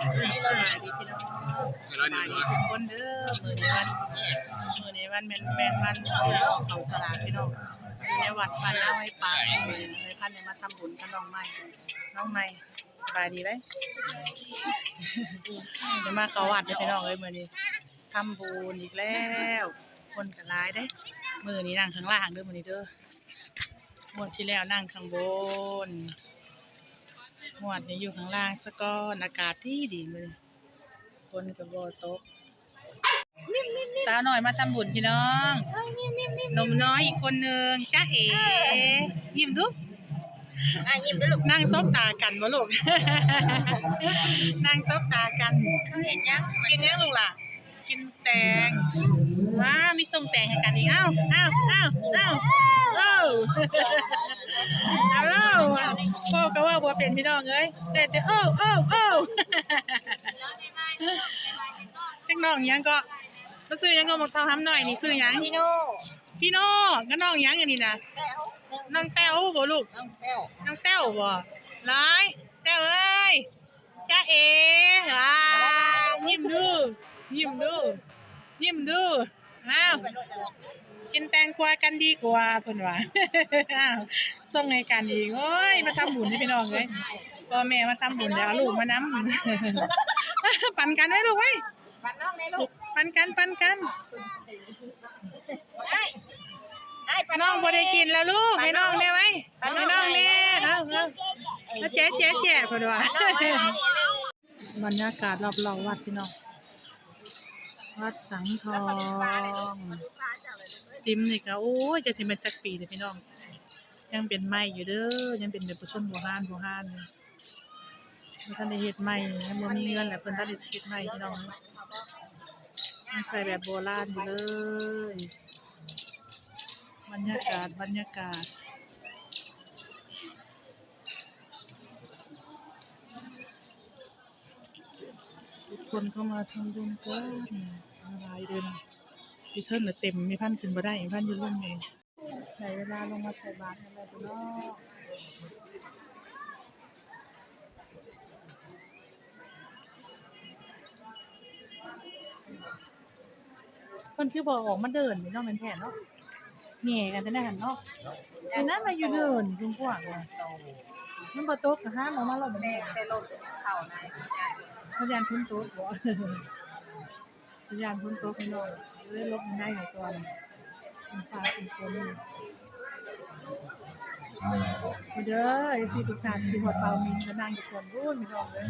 บายดีพี่น้องบายดีทุกคนเด้อมือนี้วันมือนี้วันแม่นแม่นวันขออกเขาสลากพี่น้องอยู่ในวัดบ้านเอาให้ปลาเลยพันเนี่ยมาทำบุญกับน้องใหม่น้องใหม่บายดีไหมเดี๋ยวมาเขาวัดเด้อพี่น้องเอ้ยมือนี้ทำบุญอีกแล้ว คนก็หลายเด้ มือนี้นั่งข้างล่างเด้อมือนี้เด้องวดที่แล้วนั่งข้างบน งวดนี้อยู่ข้างล่างสะก้อนอากาศที่ดีมือคนกับโบตกสาวหน่อยมาทำบุญพี่น้องหนมน้อยอีกคนหนึ่งจ้าเอ๋ยิ้มดูอะยิ้มด้วยลูกนั่งซบตากันบ่ลูกนั่งซบตากันเขาเห็นยังกินยังลูกล่ะ กินแตงว้ามีส่งแตงให้กันอีกเอ้าเอ้าเอ้าเอ้าเอ้า เอาแล้วพ่อก็ว่าบัวเป็น พี่น้องเอ้ยแต่แต่โอ้โอ้โอ้จักน้องหยังก็ก็ซื้อหยังก็มาเท่าทำหน่อยนี่ซื้อหยังพี่โน่พี่โน่ก็น้องหยังอันนี้นะแต้วน้องแต้วบ่ลูกน้องแต้วน้องแต้วบ่ร้ายแต้วเอ้ยจ้าเอ๋ว้ายิ้มดูยิ้มดูยิ้มดูอ้าวกินแตงกวากันดีกว่าเพิ่นว่าอ้าว ส่งให้กันอีกโอ้ยมาทำบุญให้พี่น้องเลยพ่อแม่มาทำบุญแล้วเอาลูกมานํปันกันไว้ลูกไว้ปันน้องในลูกปันกันปันกันไอ้ไอ้ปันน้องบ่ได้กินแล้วลูกให้น้องได้ไหมให้น้องแน่เอาเอาเอาแจ๊ะแจ๊ะแจ๊ะเพิ่นว่า บรรยากาศรอบๆวัดพี่น้อง วัดสังทอง ซิมนี่ก็โอ้ยจะสิมาจักปีเด้อพี่น้อง ยังเป็นใหม่อยู่เด้อยังเป็นแบบประชนโบราณโบราณอยู่ยังทันได้เฮ็ดใหม่ยังบ่มีเงินแหละเพิ่นทันได้เฮ็ดใหม่พี่น้องยังใส่แบบโบราณอยู่เลย บรรยากาศบรรยากาศทุกคนเข้ามาทำบุญกันอะไรเดินพี่เทิร์นเต็มมีพันขึ้นบ่ได้อีกพันอยู่รุ่นเอง ในเวลาลงมาใส่บาตรอะไรตัวเนาะคนคือบอกออกมาเดินนี่เนาะแม่นแท้เนาะแหง่กันแต่ได้หันเนาะไอ้นั้นมาอยู่เดินจุงกว่างว่ะมันบ่ตกก็ห้ามออกมาแล้วบ่แม่แม่ไปลงเข่าในพยานพ้นโต๊ะบ่พยานพ้นโต๊ะพี่น้องเลยลบมันได้หน่อยก่อนมันฟ้าเป็นคนมา เด้อไอ้สิทุกท่านที่หัวเตามินก็นั่งอยู่ส่วนรุ่นพี่น้องเลย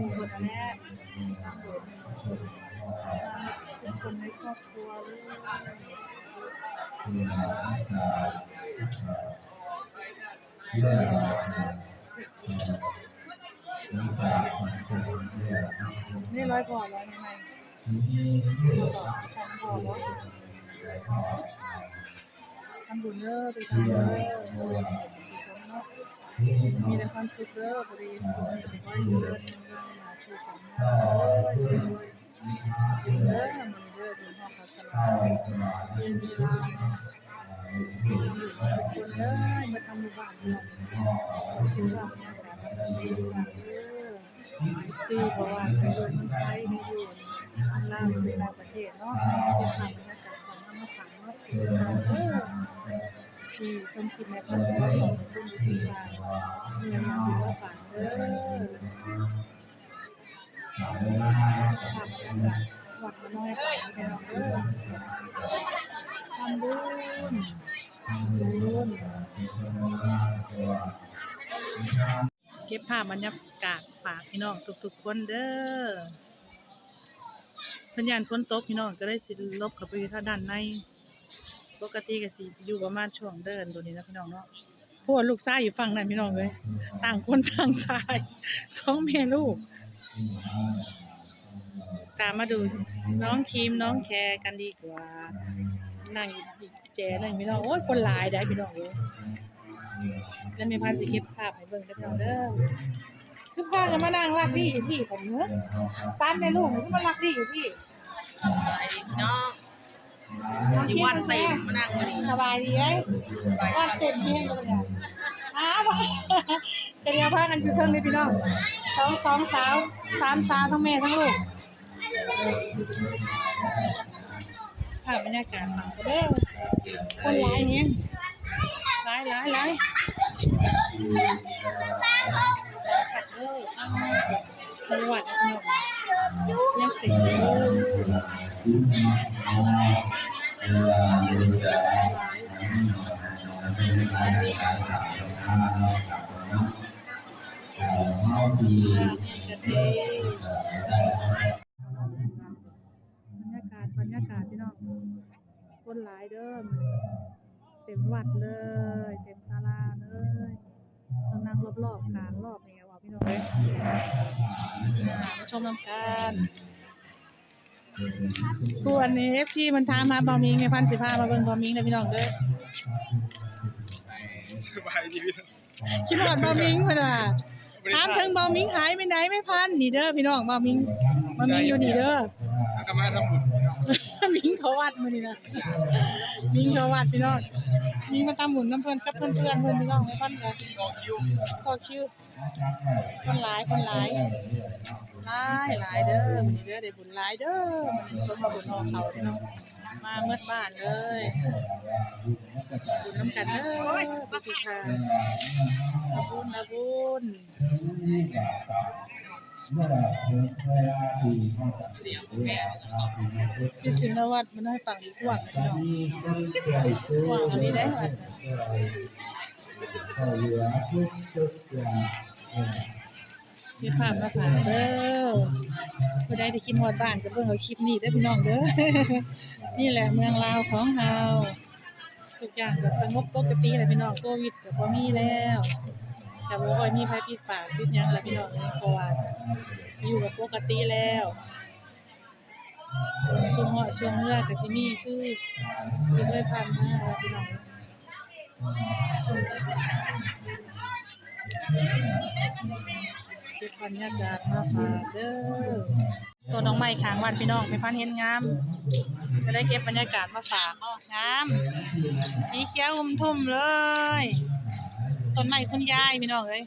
มีคนอันแรกเป็นคนในครอบครัวเลยนี่ร้อยพอแล้วยังไงต่อสองพอแล้ว ทำบุญเด้อไปทำเด้อมีแต่ความสุขเด้อพอดีขอให้ขอให้เดินเดินมาชูของเด้อเด้อมันเด้อดูห้องเขาสลายเรียนมีลาทุกคนเด้อมาทำบุญบ้านเนาะคือว่าเนี่ยแต่มันดีกว่าเด้อซีเพราะว่าเป็นคนไทยในอยู่อันล่างในหลาประเทศเนาะ บภาพบรรยากาศฝากพี่น้องทุกๆคนเด้อสัญญาณฝนตกพี่น้องก็ได้สิลบเข้าไปอยู่ทางด้านใน ปกติก็สิอยู่ประมาณช่วงเดินตัวนี้นะพี่น้องเนาะพวกลูกชายอยู่ฝั่งนั้นพี่น้องเลยต่างคนต่างตายสองแม่ลูก ตามมาดูน้องครีมน้องแคร์กันดีกว่า นั่งอีกแจหนึงพี่น้องโอ้ยคนหลายได้พี่น้องเลย แล้วมีพันสิเก็บภาพให้เบิ่งได้เพียงเด้อคือพากันมานั่งรักดีอยู่พี่ผมเนอะตามในลูกมันก็มารักดีอยู่พี่น้องที่วันเต็มมานั่งวันนี้สบายดีไหมวันเต็มเพียงเลยเนี่ยฮะอ้าวจะเรียกพากันอยู่เทิงเลยพี่น้องสองสองสาวสามสาวทั้งแม่ทั้งลูกภาพบรรยากาศหลังก็เด้อคนหลายเนี่ยหลายหลายหลาย ขัดเด้อจังหวัดเนาะยังติดอยู่บรรยากาศบรรยากาศพี่น้องคนหลายเด้อมื้อนี้เต็มวัดเลย รอบๆกลางรอบนี่ไงว่าพี่น้องเอ้ยอ่ามาชมน้ำกันส่วนนี้ FC มันถามาบอมิงในพันสิพามาเบิ่งบอมิงเด้อพี่น้องเด้อสบายดีพี่น้องคิดฮอดบอมิงเพิ่นว่าถามถึงบอมิงหายไปไหนไม่พันนี่เด้อพี่น้องบอมิงบอมิงอยู่นี่เด้อแล้วก็มาทำบุญ มิงเขาวัดมื้อนี้นะมิงเขาวัดพี่น้องมิงมาตามหมุนน้ำเพิ่นกับเพื่อนๆเพิ่นพี่น้องให้เพิ่นก็รอคิวต่อคิวคนหลายคนหลายหลายหลายเด้อมื้อนี้เด้อได้บุญหลายเด้อมื้อนี้สมมาบุญนอกเขาพี่น้องมาเมื่อบ้านเลยบุญน้ำกันเด้อทุกๆท่านอาบุญ อาบุญคิดถึงนวัดมันให้ฟังดีกว่าพี่น้องกว่าอันนี้ได้วัดน่ะมีภาพมาฝากเด้อผู้ใดที่คิดฮอดบ้านก็เบิ่งเอาคลิปนี้เด้อพี่น้องเด้อ นี่แหละเมืองลาวของเฮาทุกอย่างก็สงบปกติแหล้วพี่น้องโควิดก็บ่มีแล้ว จะบ่ค่อยมีภัยพิษปากพิษหยังแล้วพี่น้องเพราะว่าอยู่กับปกติแล้วช่วงเหาะช่วงเรือก็สิมีคือที่เคยผ่านมาแล้วพี่น้องเก็บบรรยากาศมาฝากเด้อตัวน้องไม้ข้างวัดพี่น้องไปพันเห็นงามจะได้เก็บบรรยากาศมาฝากเนาะงามสีเขียวอุ้มทุ่มเลย ต้นไม้คุณยายพี่น้องเอ้ย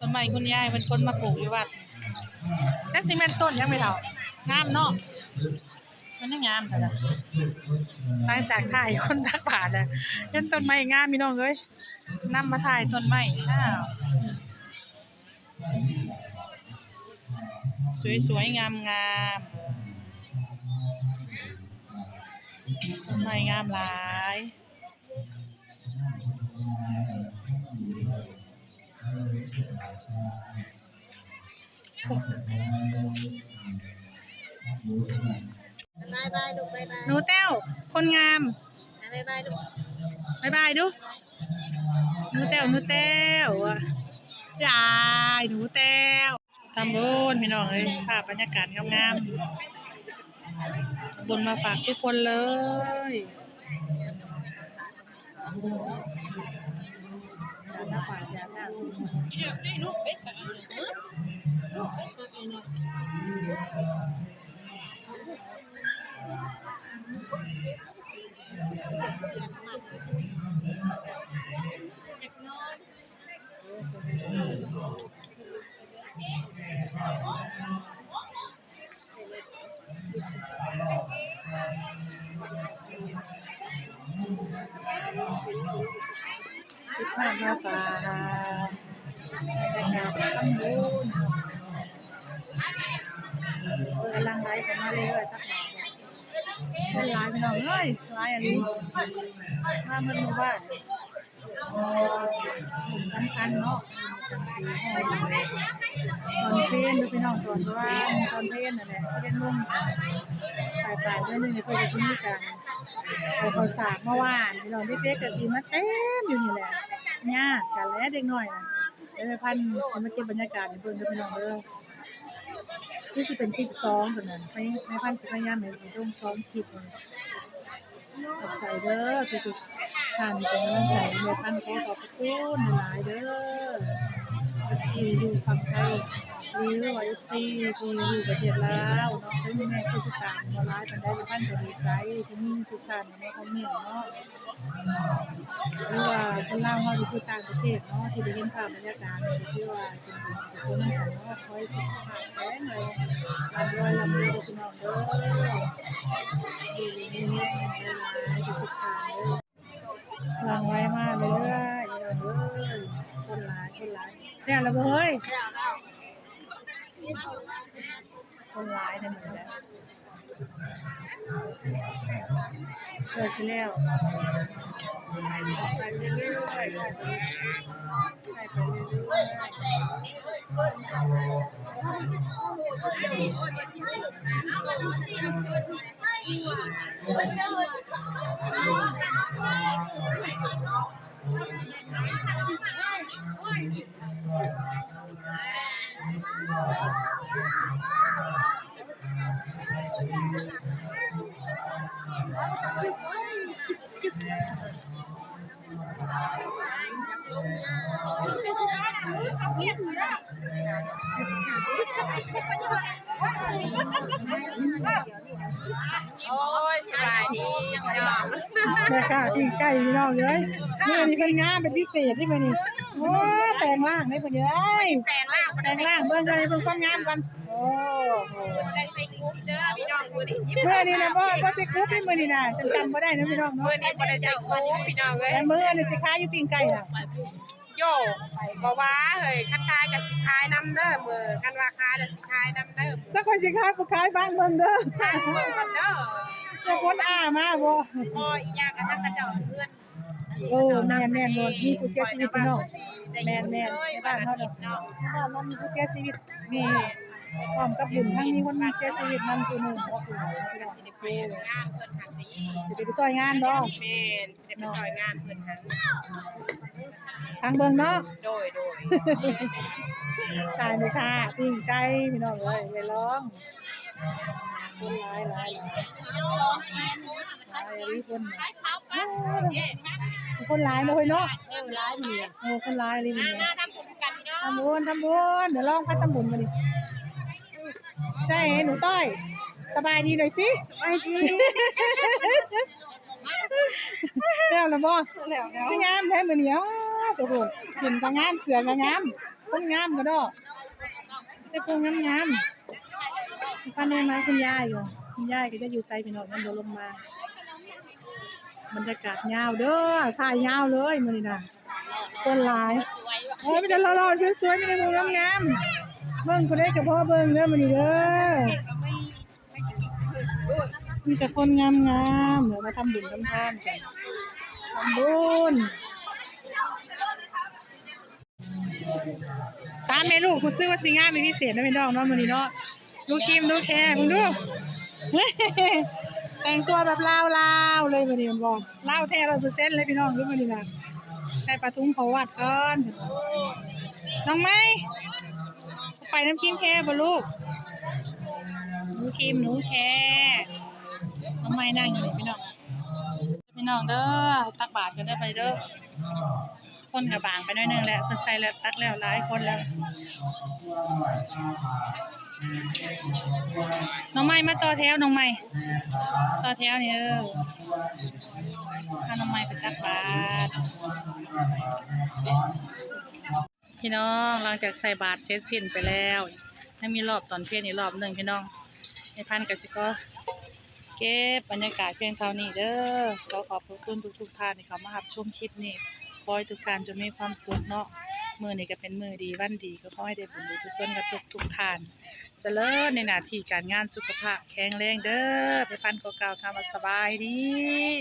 ต้นไม้คุณยายเป็นคนมาปลูกอยู่วัดแต่สิแม่นต้นยังไม่เท่างามเนาะมันยังงามแต่ละหลังจากถ่ายคนทักบาทแล้วเห็นต้นไม้งามพี่น้องเอ้ยนำมาถ่ายต้นไม้อ้าวสวยสวยๆงามงามต้นไม้งามหลาย บายบายลูกบายบายหนูแต้วคนงามบายบายลูกบายบายดูหนูแต้วหนูแต้วอะยายหนูแต้วทำบุญพี่น้องเอ้ยภาพบรรยากาศงามๆบุญมาฝากทุกคนเลยอยากหน้าฝาดอยากหน้า คิดภาพมาฝากบรรยากาศทำบุญเปิดลังไลฟ์กันมาเรื่อยๆสักหน่อยเป็นหลายพี่น้องเอ้ยหลายอันนี้มาเมืองหมู่บ้านสำคัญเนาะ ตอนเพลนดูพี่น้องตอนว่าตอนเพลนนั่นแหละเพลนลุ่มปลายปลายเดือนหนึงเนี่ยเพื่อจะที่นี่กันเอาข้าวสากเมาหว่านพี่น้องเด็กๆกับทีมาเต็มอยู่นี่แหละญาติกันและเด็กหน้อยเดี๋ยวพันจะมาเก็บบรรยากาศเบิ่งเด้อพี่น้องเด้อนี่คือเป็นคลิปซ้อมตัวนั้นไม่ไม่พันสิพยายามให้เป็นร่มซ้อมคลิปเลยขอบใจเด้อทุกๆท่านเป็นกำลังใจในพันขอขอบพระคุณหลายเด้อ ที่อยู่ฝั่งไทยหรือว่า FC ที่อยู่ประเทศลาวเนาะซึ่งแม่คือทุกการบ่ร้ายปานใดทุกท่านก็ดีใจที่มีทุกท่านมาคอมเมนต์เนาะหรือว่าคนลาวเฮาที่อยู่ต่างประเทศเนาะที่ได้เห็นภาพบรรยากาศนี่ก็คือว่าเป็นบุญกุศลของเนาะคอยสุขภาพแข็งแรงลำรวยลำรวยเด้อพี่น้องเด้อดีๆมีแรงหลายๆทุกท่านเด้อ หลังไว้มาเรื่อยๆเรื่อยๆคนหลายคนหลาย เนี่ยละเบ้ยคนหลายนั่นเหมือนกันเกิดสิแล้วไปเรื่อยๆไปไปเรื่อยๆ โอ้ยสบายดีพี่น้อง แม่ค่ะปิ้งไก่พี่น้องเลย นี่อันนี้เป็นงานเป็นพิเศษที่มันนี่โอ้แต่งร่างได้ปะเนี่ยเอ้ยแปลงร่างแต่งร่างเบิ่งเลยเบิ่งความงามกันโอ้โหได้ใส่กรุ๊ปเด้อพี่น้องมื้อนี้เมื่อนี้นะบ่บ่สิกรุ๊ปนี่มื้อนี้น่ะจำจำบ่ได้นะพี่น้องเนาะมื้อนี้บ่ได้ใส่กรุ๊ปพี่น้องเอ้ยแต่มื้อนี่สิขายอยู่ปิ้งไก่น่ะโยบ่ว่าเฮ้ยคันขายก็สิขายนํเด้อมื้อคันว่าขายก็สิขายนํเด้อสักคนสิขายบ่ขายบ้านเบิ่งเด้อขายเบิ่งก่อนเด้อจะคนอ้ามาบ่โอ้ยอีหยังก็ทั้งกระเจ้าเพื่อน โอ้แม่นแม่นบ่มีผู้เสียชีวิตพี่น้องแม่นแม่นในในบ้าบ้านนเฮาเฮาเนาะเนาะบ้านมันมีผู้เสียชีวิตนี่พร้อมกับบุญทั้งมีคนมาเสียชีวิตนำผู้หนึงบ่คือพี่น้องสิไปงานเพิ่นหันนี้สิไปซอยงานบ่แม่นสิไปช่วยงานเพิ่นหันทางเบิ่งเนาะโดยโดยตายเลยค่ะปิ้งไก่พี่น้องเอ้ยเลยร้อง คนหลายหลายหลายหลายรีบคนน่ะคนหลายบ่เฮ้ยเนาะเรื่องร้ายมื้อนี้โอ้คนหลายเลยมื้อมานี้ทำบุญกันพี่น้องทำบุญทำบุญเดี๋ยวลองพัดทำบุญมาดิใช่หนูต้อย สบายดีเลยสิสบายดีแล้วละบ่แล้วแล้วพี่งามแท้มื้อนี้อ้าวตัวโหกินก็งามเสือก็งามคนงามก็ดอกแต่คนงามงาม ๆพันได้มาคุณยายอยู่ คุณยายก็จะอยู่ไสพี่น้องนั่นบ่ลงมา บรรยากาศยาวเด้อถ่ายยาวเลยมื้อนี้น่ะคนหลายโอ้ยมีแต่หล่อๆสวยๆมีแต่หมูงามๆเบิ่งคนได้กับพ่อเบิ่งเด้อมื้อนี้เด้อมีแต่คนงามๆเดี๋ยวมาทำบุญทำทานกันทำบุญสามแม่ลูกกูซื้อว่าสิงามเป็นพิเศษนะพี่น้องเนาะมื้อนี้เนาะ ดูครีมดูแคร์มึงดู แต่งตัวแบบลาวๆเลยมื้อนี้มันบอกลาวแท้100%เลยพี่น้องดูมื้อนี้น่ะใส่ปลาทุงเขาวัดก่อนน้องไม้ไปน้ำครีมแค่บ่ลูกหนูครีมหนูแค่น้องไม้นั่งอยู่นี่พี่น้องพี่น้องเด้อตักบาตรกันได้ไปเด้อคนกับบางไปน่อยนึงแหละเพิ่นใส่แล้วตักแล้วหลายคนแล้ว น้องไม้มาต่อแถวน้องไม้ต่อแถวนี่เออพาน้องไม้ไปตักบาตรพี่น้องหลังจากใส่บาตรเสร็จสิ้นไปแล้วยังมีรอบตอนเพลนอีกรอบหนึ่งพี่น้องในพันกับสิก็เก็บบรรยากาศเพียงเท่านี้เด้อขอขอบระคุณทุกทุกท่านที่เขามารับชมคลิปนี้ขอให้ทุกท่านจะมีความสุขเนาะมือนี้ก็เป็นมือดีวันดีก็ขอให้ได้บุญด้กุศลกับทุกทุกท่าน เจริญในหน้าที่การงานสุขภาพแข็งแรงเด้อไปพันก็กล่าวทำว่าสบายดี